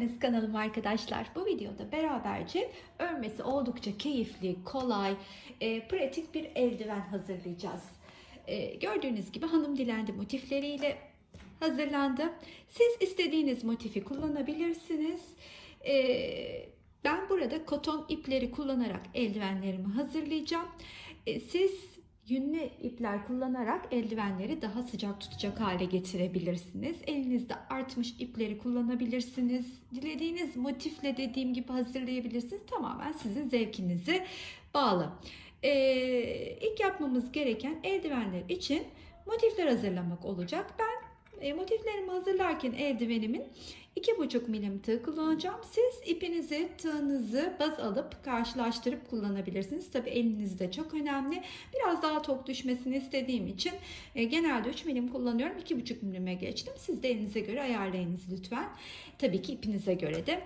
geldiniz kanalıma arkadaşlar. Bu videoda beraberce örmesi oldukça keyifli, kolay, e, pratik bir eldiven hazırlayacağız. E, gördüğünüz gibi hanım dilendi motifleriyle hazırlandı. Siz istediğiniz motifi kullanabilirsiniz. E, ben burada koton ipleri kullanarak eldivenlerimi hazırlayacağım. E, siz yünlü ipler kullanarak eldivenleri daha sıcak tutacak hale getirebilirsiniz. Elinizde artmış ipleri kullanabilirsiniz. Dilediğiniz motifle dediğim gibi hazırlayabilirsiniz. Tamamen sizin zevkinize bağlı. Ee, ilk yapmamız gereken eldivenler için motifler hazırlamak olacak. Ben e, motiflerimi hazırlarken eldivenimin 2,5 milim tığ kullanacağım. Siz ipinizi, tığınızı baz alıp karşılaştırıp kullanabilirsiniz. Tabi elinizde çok önemli. Biraz daha tok düşmesini istediğim için e, genelde 3 milim kullanıyorum. 2,5 milime geçtim. Siz de elinize göre ayarlayınız lütfen. Tabii ki ipinize göre de.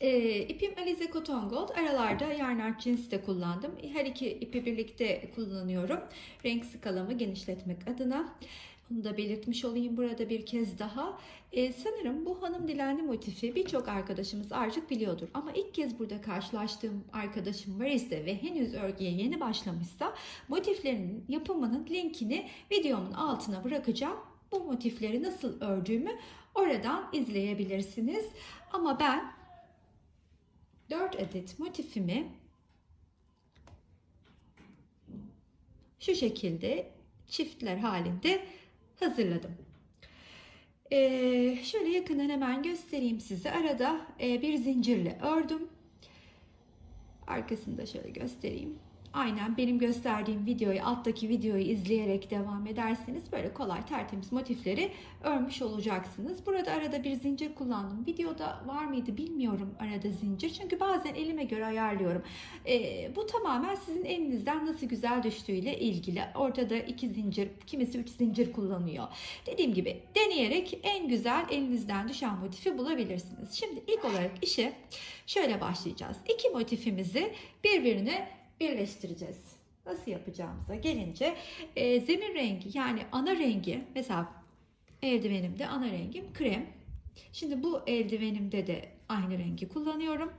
E, ipim Alize Cotton Gold. Aralarda yarn cins de kullandım. Her iki ipi birlikte kullanıyorum. Renk skalamı genişletmek adına. Bunu da belirtmiş olayım burada bir kez daha. Ee, sanırım bu hanım dilendi motifi birçok arkadaşımız artık biliyordur. Ama ilk kez burada karşılaştığım arkadaşım var ise ve henüz örgüye yeni başlamışsa motiflerinin yapımının linkini videomun altına bırakacağım. Bu motifleri nasıl ördüğümü oradan izleyebilirsiniz. Ama ben 4 adet motifimi şu şekilde çiftler halinde hazırladım. Ee, şöyle yakından hemen göstereyim size. Arada e, bir zincirle ördüm. Arkasını da şöyle göstereyim. Aynen benim gösterdiğim videoyu, alttaki videoyu izleyerek devam ederseniz böyle kolay tertemiz motifleri örmüş olacaksınız. Burada arada bir zincir kullandım. Videoda var mıydı bilmiyorum arada zincir. Çünkü bazen elime göre ayarlıyorum. Ee, bu tamamen sizin elinizden nasıl güzel düştüğüyle ilgili. Ortada iki zincir, kimisi üç zincir kullanıyor. Dediğim gibi deneyerek en güzel elinizden düşen motifi bulabilirsiniz. Şimdi ilk olarak işe şöyle başlayacağız. İki motifimizi birbirine birleştireceğiz. Nasıl yapacağımıza gelince e, zemin rengi yani ana rengi mesela eldivenimde ana rengim krem. Şimdi bu eldivenimde de aynı rengi kullanıyorum.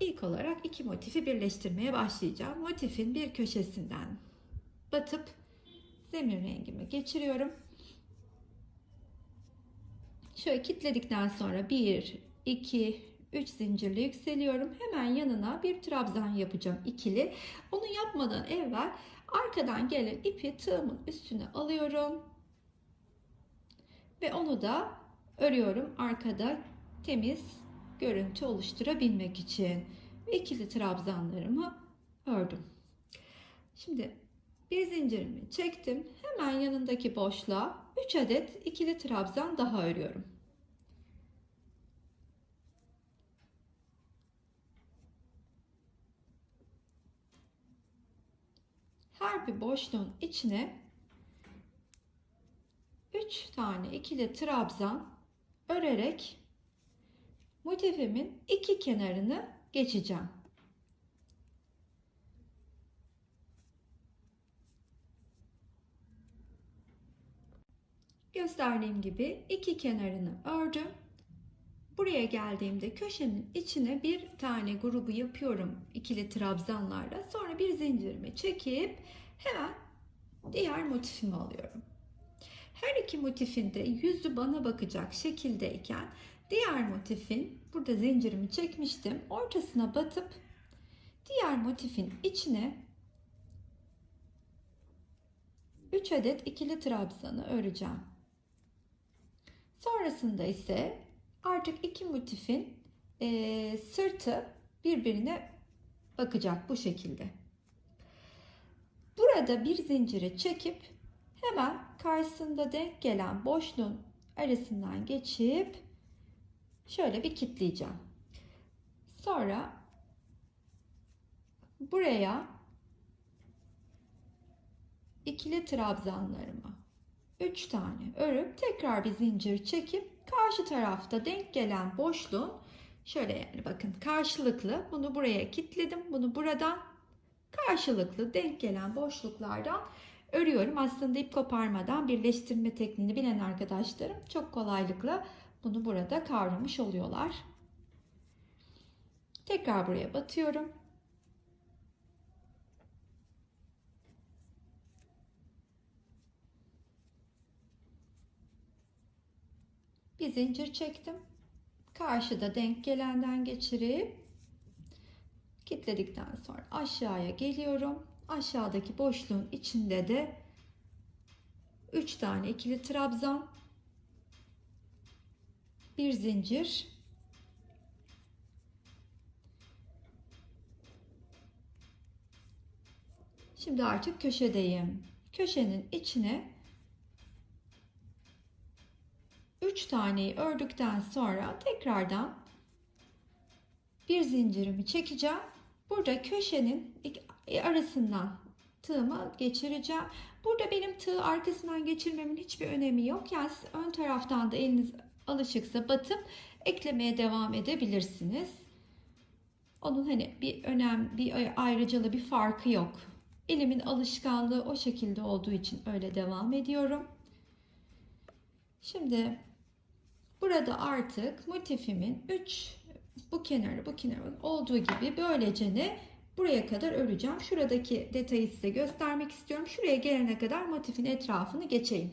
İlk olarak iki motifi birleştirmeye başlayacağım. Motifin bir köşesinden batıp zemin rengimi geçiriyorum. Şöyle kilitledikten sonra 1, 2, 3 zincirle yükseliyorum. Hemen yanına bir trabzan yapacağım ikili. Onu yapmadan evvel arkadan gelen ipi tığımın üstüne alıyorum. Ve onu da örüyorum arkada temiz görüntü oluşturabilmek için. Ve ikili trabzanlarımı ördüm. Şimdi bir zincirimi çektim. Hemen yanındaki boşluğa 3 adet ikili trabzan daha örüyorum. Bir boşluğun içine 3 tane ikili trabzan örerek motifimin iki kenarını geçeceğim. Gösterdiğim gibi iki kenarını ördüm. Buraya geldiğimde köşenin içine bir tane grubu yapıyorum ikili trabzanlarla. Sonra bir zincirimi çekip hemen diğer motifimi alıyorum. Her iki motifin de yüzü bana bakacak şekildeyken diğer motifin burada zincirimi çekmiştim. Ortasına batıp diğer motifin içine 3 adet ikili trabzanı öreceğim. Sonrasında ise artık iki motifin e, sırtı birbirine bakacak bu şekilde. Burada bir zinciri çekip hemen karşısında denk gelen boşluğun arasından geçip şöyle bir kitleyeceğim. Sonra buraya ikili trabzanlarımı 3 tane örüp tekrar bir zincir çekip karşı tarafta denk gelen boşluğun şöyle yani bakın karşılıklı bunu buraya kilitledim. Bunu buradan karşılıklı denk gelen boşluklardan örüyorum. Aslında ip koparmadan birleştirme tekniğini bilen arkadaşlarım çok kolaylıkla bunu burada kavramış oluyorlar. Tekrar buraya batıyorum. Bir zincir çektim. Karşıda denk gelenden geçirip kilitledikten sonra aşağıya geliyorum. Aşağıdaki boşluğun içinde de 3 tane ikili trabzan, bir zincir, Şimdi artık köşedeyim. Köşenin içine 3 taneyi ördükten sonra tekrardan bir zincirimi çekeceğim. Burada köşenin arasından tığımı geçireceğim. Burada benim tığ arkasından geçirmemin hiçbir önemi yok. Yani siz ön taraftan da eliniz alışıksa batıp eklemeye devam edebilirsiniz. Onun hani bir önem, bir ayrıcalığı, bir farkı yok. Elimin alışkanlığı o şekilde olduğu için öyle devam ediyorum. Şimdi burada artık motifimin 3 bu kenarı bu kenarı olduğu gibi böylece ne buraya kadar öreceğim. Şuradaki detayı size göstermek istiyorum. Şuraya gelene kadar motifin etrafını geçeyim.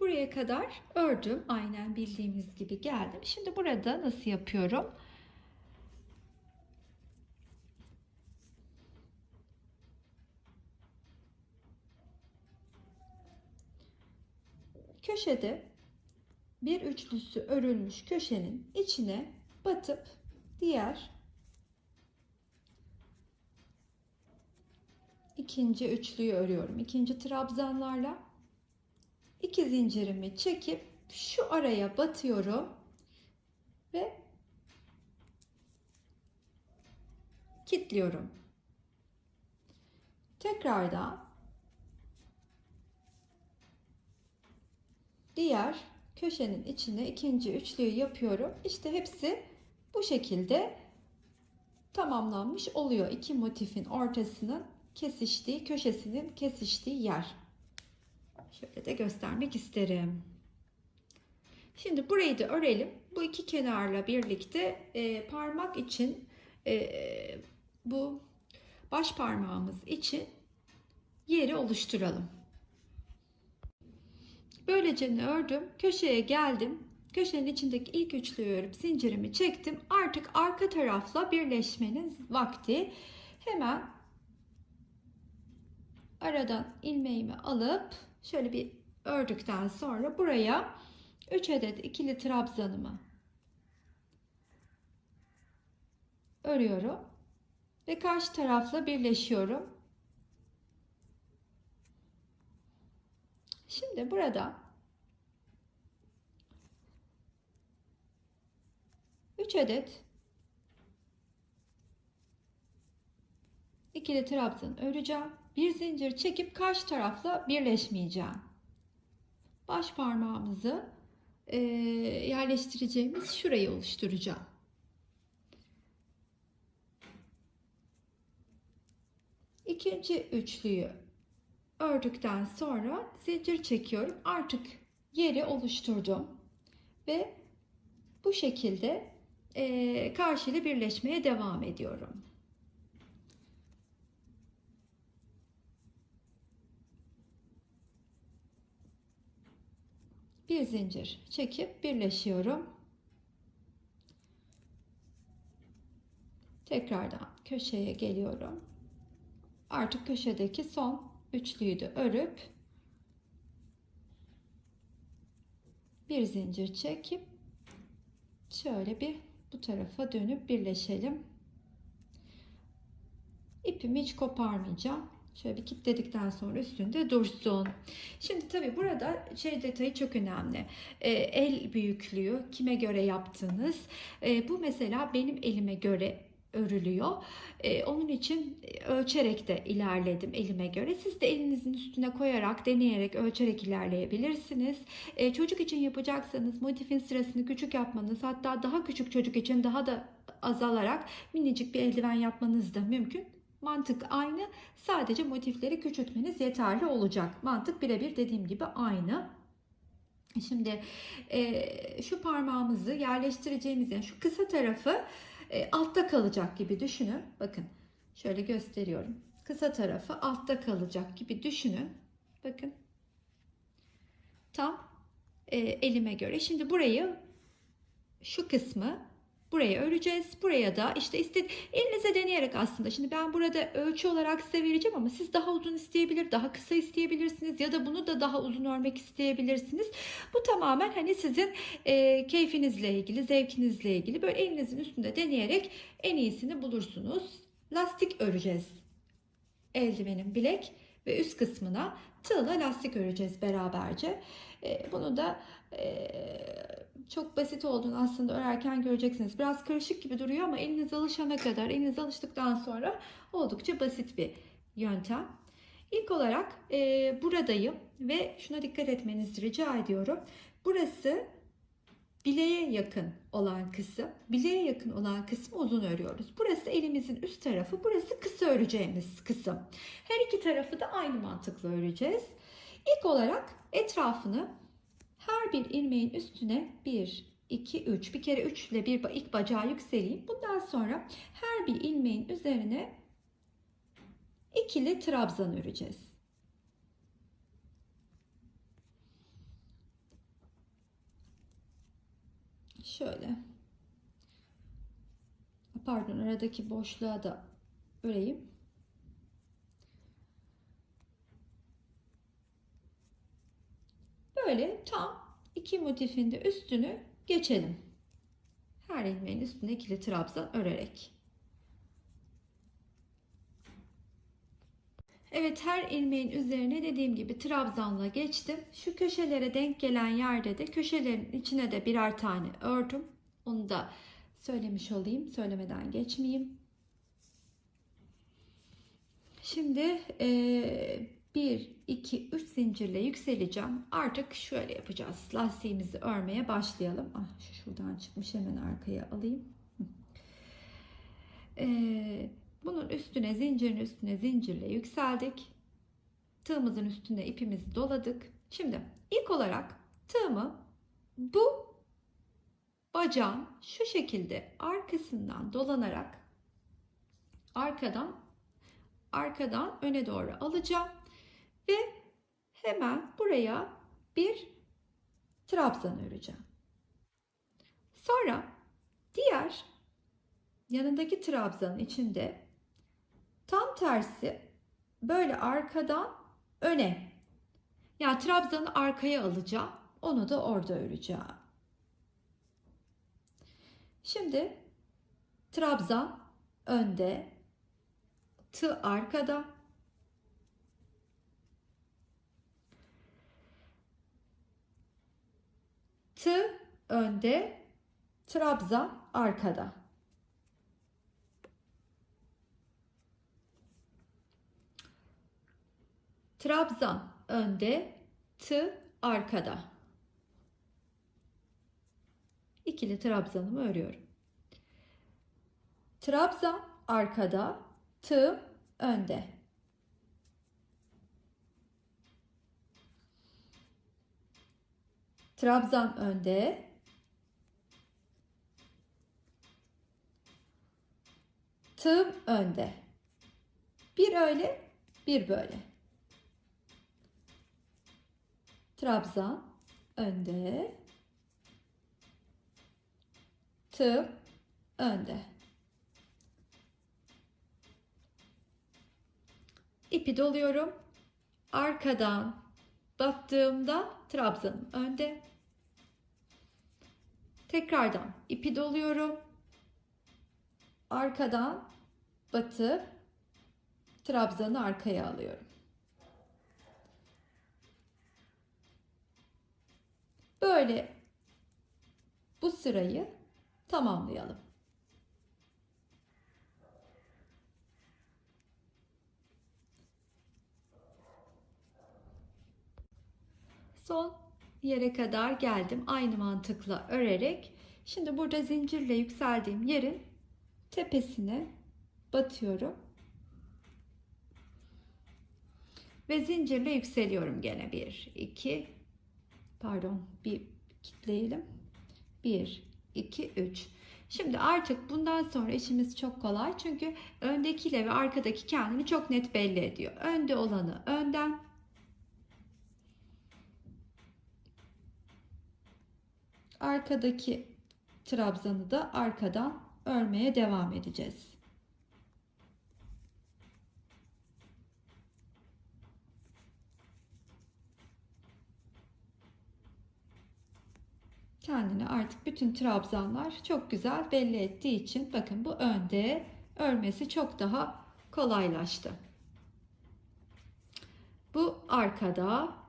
Buraya kadar ördüm. Aynen bildiğimiz gibi geldim. Şimdi burada nasıl yapıyorum? köşede bir üçlüsü örülmüş köşenin içine batıp diğer ikinci üçlüyü örüyorum. İkinci trabzanlarla iki zincirimi çekip şu araya batıyorum ve kilitliyorum. Tekrardan diğer köşenin içine ikinci üçlüyü yapıyorum. İşte hepsi bu şekilde tamamlanmış oluyor. İki motifin ortasının kesiştiği, köşesinin kesiştiği yer. Şöyle de göstermek isterim. Şimdi burayı da örelim. Bu iki kenarla birlikte e, parmak için e, bu baş parmağımız için yeri oluşturalım. Böylece ne ördüm? Köşeye geldim. Köşenin içindeki ilk üçlüyü örüp zincirimi çektim. Artık arka tarafla birleşmenin vakti. Hemen aradan ilmeğimi alıp şöyle bir ördükten sonra buraya 3 adet ikili trabzanımı örüyorum ve karşı tarafla birleşiyorum. Şimdi burada 3 adet ikili trabzan öreceğim. Bir zincir çekip karşı tarafla birleşmeyeceğim. Baş parmağımızı e, yerleştireceğimiz şurayı oluşturacağım. İkinci üçlüyü ördükten sonra zincir çekiyorum. Artık yeri oluşturdum. Ve bu şekilde e, karşı ile birleşmeye devam ediyorum. Bir zincir çekip birleşiyorum. Tekrardan köşeye geliyorum. Artık köşedeki son üçlüyü de örüp bir zincir çekip şöyle bir bu tarafa dönüp birleşelim. İpimi hiç koparmayacağım. Şöyle bir kilitledikten sonra üstünde dursun. Şimdi tabi burada şey detayı çok önemli. Ee, el büyüklüğü kime göre yaptığınız. Ee, bu mesela benim elime göre örülüyor. Ee, onun için ölçerek de ilerledim elime göre. Siz de elinizin üstüne koyarak, deneyerek, ölçerek ilerleyebilirsiniz. Ee, çocuk için yapacaksanız motifin sırasını küçük yapmanız, hatta daha küçük çocuk için daha da azalarak minicik bir eldiven yapmanız da mümkün. Mantık aynı. Sadece motifleri küçültmeniz yeterli olacak. Mantık birebir dediğim gibi aynı. Şimdi e, şu parmağımızı yerleştireceğimiz yani şu kısa tarafı e, altta kalacak gibi düşünün. Bakın şöyle gösteriyorum. Kısa tarafı altta kalacak gibi düşünün. Bakın. Tam e, elime göre. Şimdi burayı şu kısmı buraya öreceğiz. Buraya da işte iste elinize deneyerek aslında. Şimdi ben burada ölçü olarak size vereceğim ama siz daha uzun isteyebilir, daha kısa isteyebilirsiniz ya da bunu da daha uzun örmek isteyebilirsiniz. Bu tamamen hani sizin e, keyfinizle ilgili, zevkinizle ilgili böyle elinizin üstünde deneyerek en iyisini bulursunuz. Lastik öreceğiz. Eldivenin bilek ve üst kısmına tığla lastik öreceğiz beraberce. E, bunu da e, çok basit olduğunu aslında örerken göreceksiniz. Biraz karışık gibi duruyor ama eliniz alışana kadar, eliniz alıştıktan sonra oldukça basit bir yöntem. İlk olarak e, buradayım ve şuna dikkat etmenizi rica ediyorum. Burası bileğe yakın olan kısım. Bileğe yakın olan kısmı uzun örüyoruz. Burası elimizin üst tarafı, burası kısa öreceğimiz kısım. Her iki tarafı da aynı mantıkla öreceğiz. İlk olarak etrafını her bir ilmeğin üstüne 1, 2, 3. Bir kere 3 ile bir ilk bacağı yükseleyim. Bundan sonra her bir ilmeğin üzerine ikili trabzan öreceğiz. Şöyle. Pardon aradaki boşluğa da öreyim. Böyle tam iki motifin de üstünü geçelim. Her ilmeğin üstüne ikili trabzan örerek. Evet her ilmeğin üzerine dediğim gibi trabzanla geçtim. Şu köşelere denk gelen yerde de köşelerin içine de birer tane ördüm. Onu da söylemiş olayım. Söylemeden geçmeyeyim. Şimdi e, 1, 2, 3 zincirle yükseleceğim. Artık şöyle yapacağız. Lastiğimizi örmeye başlayalım. Ah şu şuradan çıkmış hemen arkaya alayım. Ee, bunun üstüne zincirin üstüne zincirle yükseldik. Tığımızın üstüne ipimizi doladık. Şimdi ilk olarak tığımı bu bacağın şu şekilde arkasından dolanarak arkadan arkadan öne doğru alacağım ve hemen buraya bir trabzan öreceğim. Sonra diğer yanındaki trabzanın içinde tam tersi böyle arkadan öne yani trabzanı arkaya alacağım. Onu da orada öreceğim. Şimdi trabzan önde, tığ arkada, Tığ önde, trabzan arkada. Trabzan önde, tığ arkada. İkili trabzanımı örüyorum. Trabzan arkada, tığ önde. Trabzan önde. Tığım önde. Bir öyle, bir böyle. Trabzan önde. Tığım önde. İpi doluyorum. Arkadan battığımda trabzanım önde. Tekrardan ipi doluyorum. Arkadan batıp trabzanı arkaya alıyorum. Böyle bu sırayı tamamlayalım. Son yere kadar geldim. Aynı mantıkla örerek. Şimdi burada zincirle yükseldiğim yerin tepesine batıyorum. Ve zincirle yükseliyorum gene. 1, 2, pardon bir kitleyelim. 1, 2, 3. Şimdi artık bundan sonra işimiz çok kolay. Çünkü öndekiyle ve arkadaki kendini çok net belli ediyor. Önde olanı önden, arkadaki trabzanı da arkadan örmeye devam edeceğiz. Kendini artık bütün trabzanlar çok güzel belli ettiği için bakın bu önde örmesi çok daha kolaylaştı. Bu arkada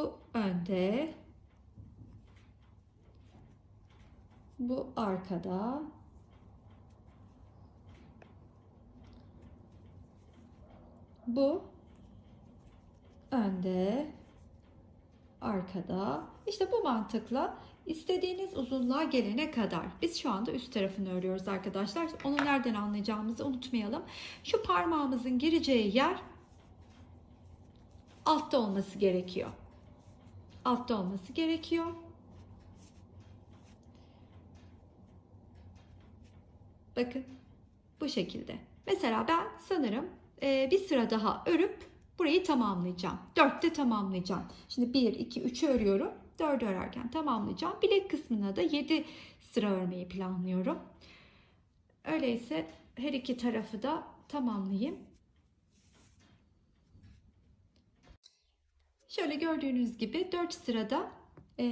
Bu önde. Bu arkada. Bu önde. Arkada. İşte bu mantıkla istediğiniz uzunluğa gelene kadar. Biz şu anda üst tarafını örüyoruz arkadaşlar. Onu nereden anlayacağımızı unutmayalım. Şu parmağımızın gireceği yer altta olması gerekiyor altta olması gerekiyor. Bakın bu şekilde. Mesela ben sanırım e, bir sıra daha örüp burayı tamamlayacağım. Dörtte tamamlayacağım. Şimdi 1, 2, 3'ü örüyorum. 4'ü örerken tamamlayacağım. Bilek kısmına da 7 sıra örmeyi planlıyorum. Öyleyse her iki tarafı da tamamlayayım. Şöyle gördüğünüz gibi 4 sırada e,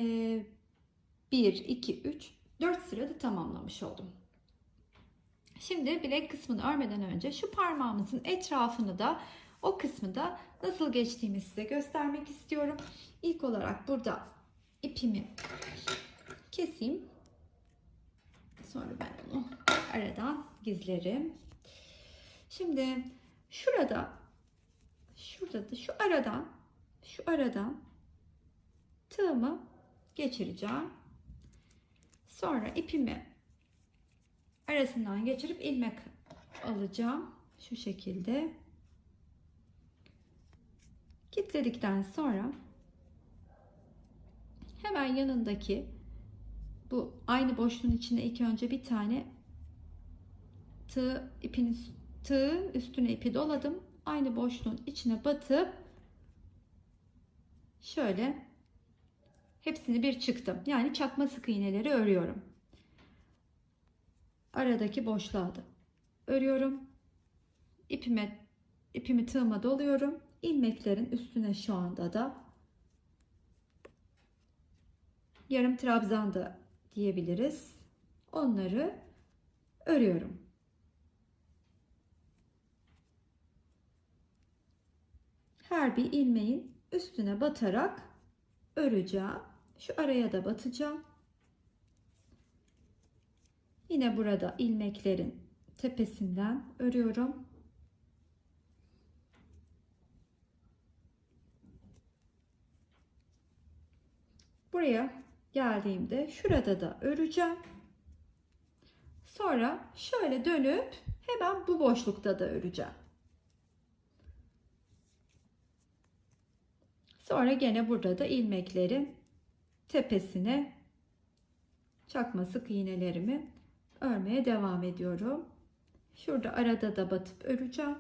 1, 2, 3, 4 sırada tamamlamış oldum. Şimdi bilek kısmını örmeden önce şu parmağımızın etrafını da o kısmı da nasıl geçtiğimi size göstermek istiyorum. İlk olarak burada ipimi keseyim. Sonra ben onu aradan gizlerim. Şimdi şurada şurada da şu aradan şu aradan tığımı geçireceğim. Sonra ipimi arasından geçirip ilmek alacağım. Şu şekilde. Kitledikten sonra hemen yanındaki bu aynı boşluğun içine ilk önce bir tane tığ ipin tığın üstüne ipi doladım. Aynı boşluğun içine batıp şöyle hepsini bir çıktım. Yani çakma sık iğneleri örüyorum. Aradaki boşluğa da örüyorum. İpime ipimi tığıma doluyorum. İlmeklerin üstüne şu anda da yarım trabzan da diyebiliriz. Onları örüyorum. Her bir ilmeğin üstüne batarak öreceğim. Şu araya da batacağım. Yine burada ilmeklerin tepesinden örüyorum. Buraya geldiğimde şurada da öreceğim. Sonra şöyle dönüp hemen bu boşlukta da öreceğim. Sonra gene burada da ilmeklerin tepesine çakma sık iğnelerimi örmeye devam ediyorum. Şurada arada da batıp öreceğim.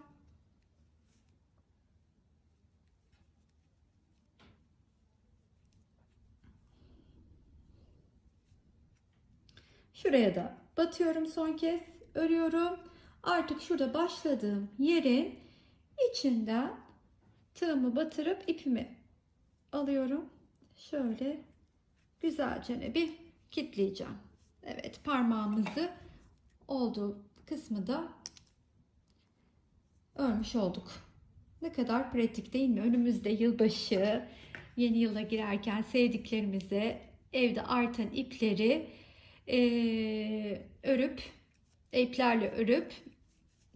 Şuraya da batıyorum son kez örüyorum. Artık şurada başladığım yerin içinden tığımı batırıp ipimi alıyorum. Şöyle güzelce bir kitleyeceğim. Evet parmağımızı olduğu kısmı da örmüş olduk. Ne kadar pratik değil mi? Önümüzde yılbaşı, yeni yıla girerken sevdiklerimize evde artan ipleri e, örüp, iplerle örüp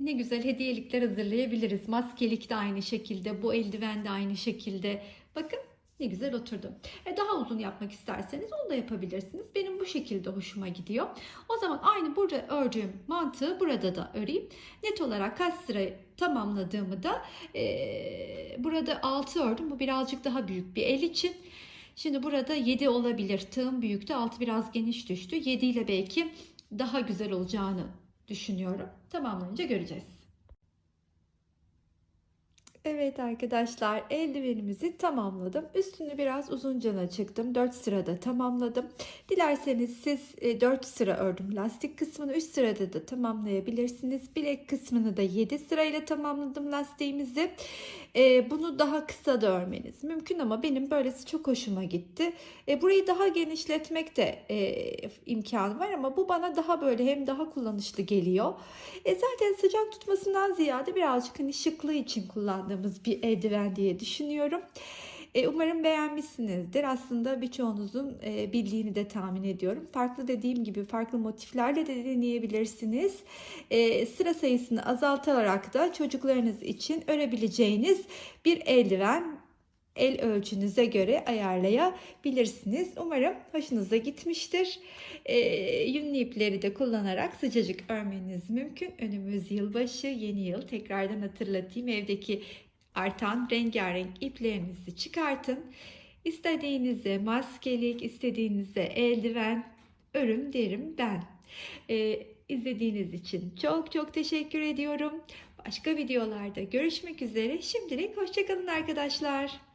ne güzel hediyelikler hazırlayabiliriz. Maskelik de aynı şekilde, bu eldiven de aynı şekilde. Bakın Ne güzel oturdu. E, daha uzun yapmak isterseniz onu da yapabilirsiniz. Benim bu şekilde hoşuma gidiyor. O zaman aynı burada ördüğüm mantığı burada da öreyim. Net olarak kaç sırayı tamamladığımı da e, burada 6 ördüm. Bu birazcık daha büyük bir el için. Şimdi burada 7 olabilir. Tığım büyüktü. Altı biraz geniş düştü. 7 ile belki daha güzel olacağını düşünüyorum. Tamamlanınca göreceğiz. Evet arkadaşlar eldivenimizi tamamladım. Üstünü biraz uzuncana çıktım. 4 sırada tamamladım. Dilerseniz siz 4 sıra ördüm. Lastik kısmını 3 sırada da tamamlayabilirsiniz. Bilek kısmını da 7 sırayla tamamladım lastiğimizi. E, bunu daha kısa da örmeniz mümkün ama benim böylesi çok hoşuma gitti. E, burayı daha genişletmek de e, imkanı var ama bu bana daha böyle hem daha kullanışlı geliyor. E, zaten sıcak tutmasından ziyade birazcık hani şıklığı için kullandığımız bir eldiven diye düşünüyorum. E, umarım beğenmişsinizdir. Aslında birçoğunuzun e, bildiğini de tahmin ediyorum. Farklı dediğim gibi farklı motiflerle de deneyebilirsiniz. E, sıra sayısını azaltarak da çocuklarınız için örebileceğiniz bir eldiven el ölçünüze göre ayarlayabilirsiniz. Umarım hoşunuza gitmiştir. E, yünlü ipleri de kullanarak sıcacık örmeniz mümkün. Önümüz yılbaşı, yeni yıl. Tekrardan hatırlatayım evdeki artan rengarenk iplerinizi çıkartın. İstediğinize maskelik, istediğinize eldiven örün derim ben. Ee, izlediğiniz için çok çok teşekkür ediyorum. Başka videolarda görüşmek üzere. Şimdilik hoşçakalın arkadaşlar.